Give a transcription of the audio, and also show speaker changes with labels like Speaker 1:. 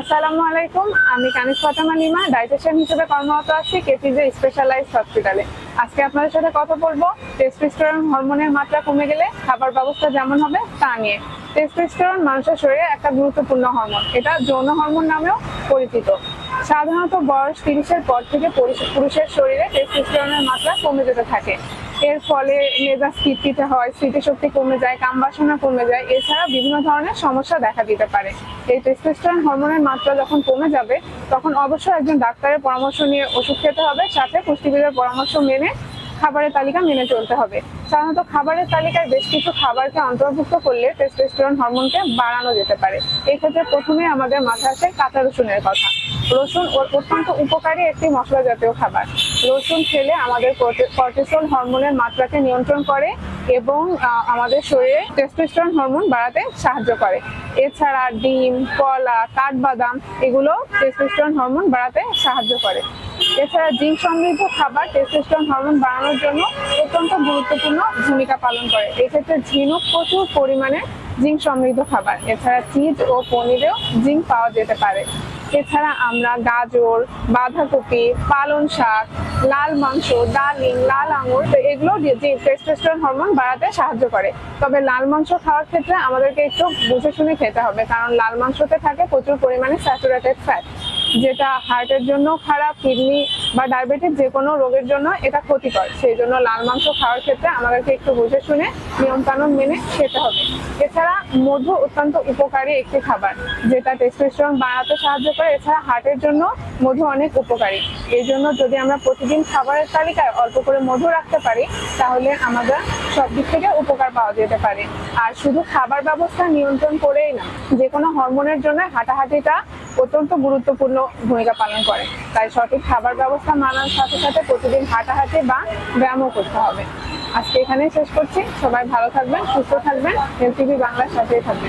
Speaker 1: আসসালামু আলাইকুম, আমি কানিস ফাতেমা নিমা ডাইটেশন হিসেবে কর্মরত আছি কেপিজে স্পেশালাইজড হসপিটালে আজকে আপনাদের সাথে কথা বলব টেস্টোস্টেরন হরমোনের মাত্রা কমে গেলে খাবার ব্যবস্থা যেমন হবে তা নিয়ে। টেস্টোস্টেরন মানুষের শরীরে একটা গুরুত্বপূর্ণ হরমোন, এটা যৌন হরমোন নামেও পরিচিত। সাধারণত বয়স তিরিশের পর থেকে পুরুষের শরীরে টেস্টোস্টেরনের মাত্রা কমে যেতে থাকে। এর ফলে মেজাজ খিটখিটে হয়, স্মৃতিশক্তি কমে যায় কামবাসনা কমে যায়। এছাড়া বিভিন্ন ধরনের সমস্যা দেখা দিতে পারে। এই টেস্টোস্টেরন হরমোনের মাত্রা যখন কমে যাবে, তখন অবশ্যই একজন ডাক্তারের পরামর্শ নিয়ে ওষুধ খেতে হবে। সাথে পুষ্টিবিদের পরামর্শ মেনে খাবারের তালিকা মেনে চলতে হবে। সাধারণত খাবারের তালিকায় বেশ কিছু খাবারকে অন্তর্ভুক্ত করলে টেস্টোস্টেরন হরমোনকে বাড়ানো যেতে পারে। এই ক্ষেত্রে প্রথমে আমাদের মাথায় আসে কাঁচা রসুনের কথা। রসুন অত্যন্ত উপকারী একটি মশলা জাতীয় খাবার। রসুন খেলে আমাদের কর্টিসল হরমোনের মাত্রাকে নিয়ন্ত্রণ করে এবং আমাদের শরীরে টেস্টোস্টেরন হরমোন বাড়াতে সাহায্য করে। এছাড়া ডিম, কলা, কাঠবাদাম এগুলো টেস্টোস্টেরন হরমোন বাড়াতে সাহায্য করে। এছাড়া জিঙ্ক সমৃদ্ধ খাবার টেস্টোস্টেরন হরমোন বাড়ানোর জন্য অত্যন্ত গুরুত্বপূর্ণ ভূমিকা পালন করে। এক্ষেত্রে ঝিনুক প্রচুর পরিমাণে জিঙ্ক সমৃদ্ধ খাবার। এছাড়া চিজ ও পনিরেও জিঙ্ক পাওয়া যেতে পারে। এছাড়া আমরা গাজর, বাঁধাকপি, পালং শাক, লাল মাংস, ডালিম, লাল আঙুর, তো এগুলো টেস্টোস্টেরন হরমোন বাড়াতে সাহায্য করে। তবে লাল মাংস খাওয়ার ক্ষেত্রে আমাদেরকে একটু বুঝে শুনে খেতে হবে, কারণ লাল মাংসতে থাকে প্রচুর পরিমাণে স্যাচুরেটেড ফ্যাট যেটা হার্টের জন্য খারাপ কিডনি বা ডায়াবেটিস যে কোনো রোগের জন্য এটা ক্ষতিকর। সেই জন্য লাল মাংস খাওয়ার ক্ষেত্রে আমাদেরকে একটু বুঝে শুনে নিয়ম কানুন মেনে খেতে হবে। এছাড়া মধু অত্যন্ত উপকারী একটি খাবার, যেটা টেস্টোস্টেরন বাড়াতে সাহায্য করে। এছাড়া হার্টের জন্য মধু অনেক উপকারী। এই জন্য যদি আমরা প্রতিদিন খাবারের তালিকায় অল্প করে মধু রাখতে পারি, তাহলে আমাদের সব দিক থেকে উপকার পাওয়া যেতে পারে। আর শুধু খাবার ব্যবস্থা নিয়ন্ত্রণ করেই না যে কোনো হরমোনের জন্য হাঁটাহাঁটিটা অত্যন্ত গুরুত্বপূর্ণ ভূমিকা পালন করে। তাই সঠিক খাবার ব্যবস্থা মানার সাথে সাথে প্রতিদিন হাঁটাহাঁটি বা ব্যায়ামও করতে হবে। আজকে এখানেই শেষ করছি। সবাই ভালো থাকবেন, সুস্থ থাকবেন। এলটিভি বাংলার সাথেই থাকবেন।